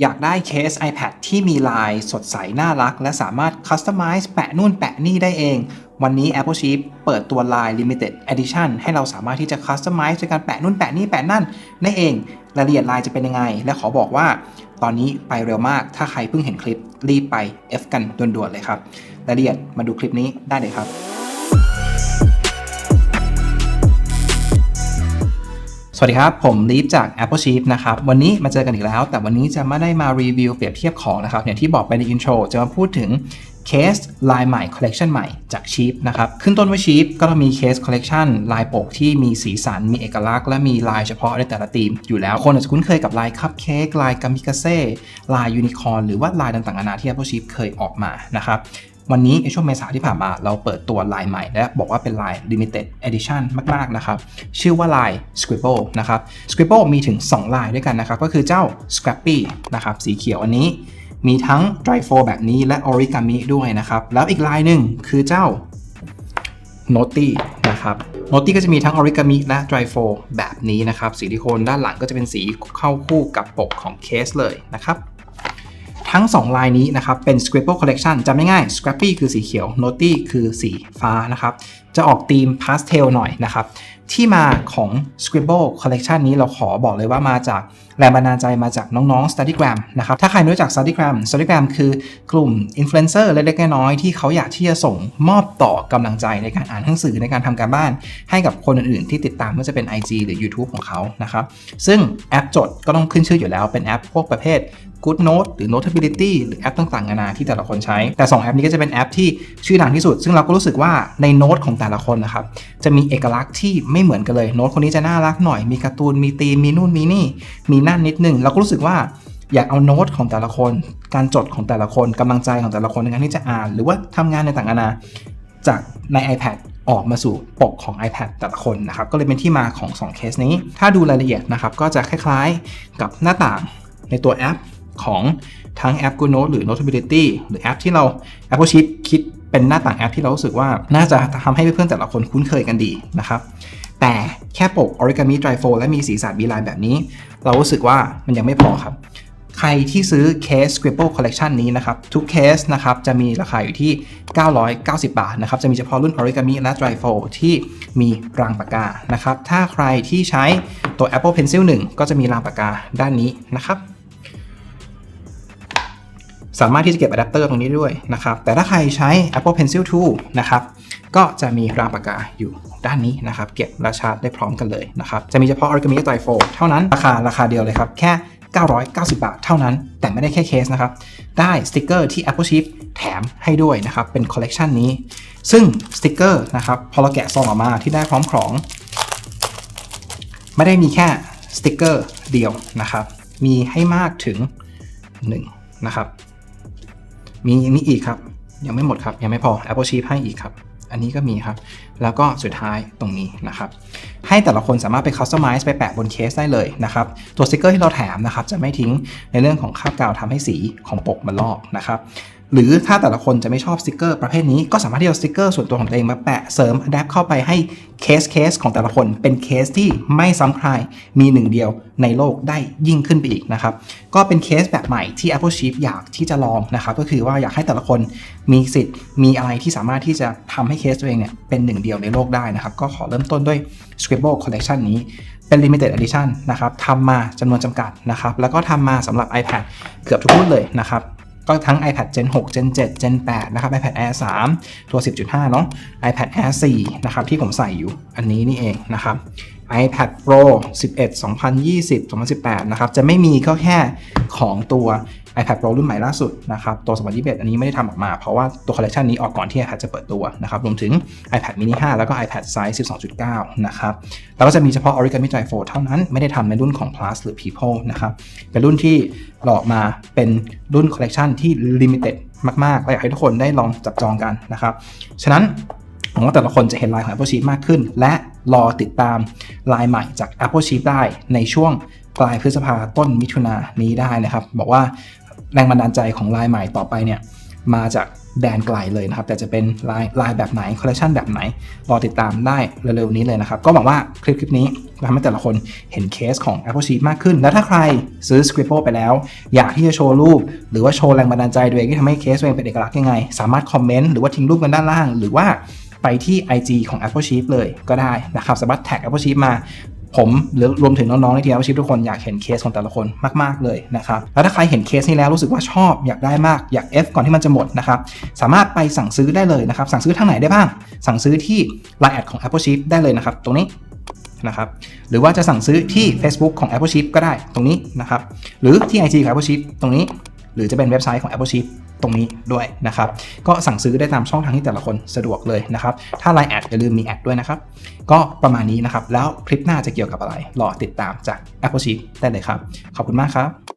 อยากได้เคส iPad ที่มีลายสดใสน่ารัก และสามารถคัสตอมไมซ์แปะนู่นแปะนี่ได้เอง วันนี้ Apple Sheep เปิดตัวลาย Limited Edition ให้เราสามารถที่จะคัสตอมไมซ์ในการแปะนู่นแปะนี่แปะนั่นได้เอง รายละเอียดลายจะเป็นยังไง และขอบอกว่า ตอนนี้ไปเร็วมาก ถ้าใครเพิ่งเห็นคลิปรีบไป F กันด่วนๆเลยครับ รายละเอียดมาดูคลิปนี้ได้เลยครับ สวัสดีครับ ผมลีฟจาก Apple Sheep นะครับ วันนี้มาเจอกันอีกแล้ว แต่วันนี้จะไม่ได้มารีวิวเปรียบเทียบของนะครับอย่างที่บอกไปในอินโทรจะมาพูดถึงเคสลายใหม่คอลเล t ชันใหม่จาก Sheep นะครับ ขึ้นต้นว่า Sheep ก็ต้องมีเคสคอลเล t ชันลายปกที่มีสีสัน มีเอกลักษณ์ และมีลายเฉพาะในแต่ละธีมอยู่แล้ว คนอาจจะคุ้นเคยกับลายคัพเค้กลายกามิกาเซ่ลายยูนิคอร์นหรือว่าลายต่างๆนานาที่ Apple Sheep เคยออกมานะครับ วันนี้ในช่วงเมษาที่ผ่านมาเราเปิดตัวลายใหม่และบอกว่าเป็นลาย limited edition มากๆนะครับ ชื่อว่าลาย scribble นะครับ scribble มีถึง 2 ลายด้วยกันนะครับ ก็คือเจ้า scrappy นะครับสีเขียวอันนี้ มีทั้ง dry f o แบบนี้และ origami ด้วยนะครับ แล้วอีกลายหนึ่งคือเจ้า Noti นะครับ Noti ก็จะมีทั้ง origami และ dry f o แบบนี้นะครับ สีลิโคนด้านหลังก็จะเป็นสีเข้าคู่กับปกของเคสเลยนะครับ ทั้ง 2 ลายนี้นะครับ เป็น Scribble Collection จำง่ายๆ Scrappy คือสีเขียว Noti คือสีฟ้านะครับ จะออกธีม Pastel หน่อยนะครับ ที่มาของ Scribble Collection นี้เราขอบอกเลยว่ามาจากแรงบันดาลใจมาจากน้องๆ Studygram นะครับ ถ้าใครไม่รู้จัก Studygram Studygram คือกลุ่ม Influencer เล็กๆน้อยๆที่เขาอยากที่จะส่งมอบต่อกำลังใจในการอ่านหนังสือในการทำการบ้าน ให้กับคนอื่นๆ ที่ติดตามไม่ว่าจะเป็น IG หรือ YouTube ของเขานะครับ ซึ่งแอปจดก็ต้องขึ้นชื่ออยู่แล้วเป็นแอปพวกประเภท Good Note หรือ Notability หรือแอปต่างๆนานาที่แต่ละคนใช้ แต่ 2 แอปนี้ก็จะเป็นแอปที่ชื่อดังที่สุด ซึ่งเราก็รู้สึกว่าในโน้ตของแต่ละคนนะครับจะมีเอกลักษณ์ที่ไไม่เหมือนกันเลยโน้ตคนนี้จะน่ารักหน่อยมีการ์ตูนมีธีมมีนู่นมีนี่ มีนั่นนิดนึงเราก็รู้สึกว่าอยากเอาโน้ตของแต่ละคน การจดของแต่ละคนกำลังใจของแต่ละคนในการที่จะอ่าน หรือว่าทำงานในต่างๆนาจากใน iPad ออกมาสู่ปกของ iPad แต่ละคนนะครับ ก็เลยเป็นที่มาของ 2 เคสนี้ ถ้าดูรายละเอียดนะครับ ก็จะคล้ายๆกับหน้าต่างในตัวแอปของทั้งแอป Good Note หรือ Notability หรือแอปที่เรา Apple Sheet คิดเป็นหน้าต่างแอปที่เรารู้สึกว่าน่าจะทำให้เพื่อนๆแต่ละคนคุ้นเคยกันดีนะครับ แต่แค่ปก Origami Dry f o และมีสีสันมีลายแบบนี้ เรารู้สึกว่ามันยังไม่พอครับ ใครที่ซื้อเคส Scribble Collection นี้นะครับ ทุกเคสนะครับจะมีราคาอยู่ที่ 990 บาทนะครับ จะมีเฉพาะรุ่น Origami และ Dry f o ที่มีรางปากกานะครับ ถ้าใครที่ใช้ตัว Apple Pencil 1 ก็จะมีรางปากกาด้านนี้นะครับสามารถที่จะเก็บอะแดปเตอร์ตรงนี้ด้วยนะครับ แต่ถ้าใครใช้ Apple Pencil 2 นะครับ ก็จะมีรางปากกาอยู่ด้านนี้นะครับเก็บและชาร์จได้พร้อมกันเลยนะครับจะมีเฉพาะ Origami Dry f o เท่านั้นราคาราคาเดียวเลยครับแค่ 990 บาทเท่านั้น แต่ไม่ได้แค่เคสนะครับ ได้สติกเกอร์ที่ Apple Sheet แถมให้ด้วยนะครับ เป็นคอลเลกชันนี้ ซึ่งสติกเกอร์นะครับพอเราแกะซองออกมาที่ได้พร้อมของ ไม่ได้มีแค่สติกเกอร์เดียวนะครับ มีให้มากถึง 1 นะครับ มีนี่อีกครับ ยังไม่หมดครับ ยังไม่พอ Apple Sheet ให้อีกครับ อันนี้ก็มีครับ แล้วก็สุดท้ายตรงนี้นะครับ ให้แต่ละคนสามารถไปคัสตอมไมซ์ไปแปะบนเคสได้เลยนะครับ ตัวสติกเกอร์ที่เราแถมนะครับจะไม่ทิ้งในเรื่องของคราบกาวทำให้สีของปกมันลอกนะครับ หรือถ้าแต่ละคนจะไม่ชอบสติกเกอร์ประเภทนี้ก็สามารถที่จะสติกเกอร์ส่วนตัวของตัวเองมาแปะเสริมอัดแอปเข้าไปให้เคสเคสของแต่ละคนเป็นเคสที่ไม่ซ้ำใครมีหนึ่งเดียวในโลกได้ยิ่งขึ้นไปอีกนะครับ ก็เป็นเคสแบบใหม่ที่ Apple Sheet อยากที่จะลองนะครับ ก็คือว่าอยากให้แต่ละคนมีสิทธิ์มีอะไรที่สามารถที่จะทำให้เคสตัวเองเนี่ยเป็นหนึ่งเดียวในโลกได้นะครับ ก็ขอเริ่มต้นด้วย Scribble Collection นี้เป็น Limited Edition นะครับทำมาจำนวนจำกัดนะครับ แล้วก็ทำมาสำหรับ iPad เกือบทุกรุ่นเลยนะครับ ก็ทั้ง iPad Gen 6 Gen 7 Gen 8 นะครับ iPad Air 3 ตัว 10.5 เนาะ iPad Air 4 นะครับ ที่ผมใส่อยู่อันนี้นี่เองนะครับ iPad Pro 11 2020 2018 นะครับ จะไม่มีก็แค่ ของตัว iPad Pro รุ่นใหม่ล่าสุดนะครับตัว 2021 อันนี้ไม่ได้ทำออกมา เพราะว่าตัวคอลเลคชันนี้ออกก่อนที่ iPad จะเปิดตัวนะครับรวมถึง iPad mini 5 แล้วก็ iPad size 12.9 นะครับแล้วก็จะมีเฉพาะ Origami Dry 4เท่านั้นไม่ได้ทำในรุ่นของ Plus หรือ People นะครับเป็นรุ่นที่หลอกมาเป็นรุ่นคอลเลคชันที่ limited มากๆและอยากให้ทุกคนได้ลองจับจองกันนะครับฉะนั้นผมว่าแต่ละคนจะเห็นลายของ Apple Sheet มากขึ้น และรอติดตามลายใหม่จาก Apple Sheet ได้ในช่วง ปลายพฤษภาต้นมิถุนายนี้ได้นะครับ บอกว่าแรงบันดาลใจของลายใหม่ต่อไปเนี่ยมาจากแดนไกลเลยนะครับ แต่จะเป็นลายลายแบบไหนคอลเลคชันแบบไหน รอติดตามได้เร็วๆนี้เลยนะครับ ก็หวังว่าคลิปคลิปนี้ทำให้แต่ละคนเห็นเคสของ Apple Sheet มากขึ้น แล้วถ้าใครซื้อ Scribble ไปแล้ว อยากที่จะโชว์รูป หรือว่าโชว์แรงบันดาลใจตัวเองที่ทำให้เคสตัวเองเป็นเอกลักษณ์ยังไง สามารถคอมเมนต์หรือว่าทิ้งรูปกันด้านล่าง หรือว่าไปที่ IG ของ Apple Sheet เลยก็ได้นะครับ สามารถแท็ก Apple Sheet มา ผมหรือรวมถึงน้องๆในทีม Apple Sheet ทุกคนอยากเห็นเคสของแต่ละคนมากๆเลยนะครับแล้วถ้าใครเห็นเคสนี้แล้วรู้สึกว่าชอบอยากได้มากอยาก F ก่อนที่มันจะหมดนะครับสามารถไปสั่งซื้อได้เลยนะครับสั่งซื้อทางไหนได้บ้าง สั่งซื้อที่ Line แอดของ Apple Sheet ได้เลยนะครับตรงนี้นะครับหรือว่าจะสั่งซื้อที่ Facebook ของ Apple Sheet ก็ได้ตรงนี้นะครับหรือที่ IG ของ Apple Sheet ตรงนี้ หรือจะเป็นเว็บไซต์ของ Apple Sheet ตรงนี้ด้วยนะครับ ก็สั่งซื้อได้ตามช่องทางที่แต่ละคนสะดวกเลยนะครับ ถ้า Line แอดอย่าลืมมีแอดด้วยนะครับ ก็ประมาณนี้นะครับ แล้วคลิปหน้าจะเกี่ยวกับอะไร รอติดตามจาก Apple Sheet ได้เลยครับ ขอบคุณมากครับ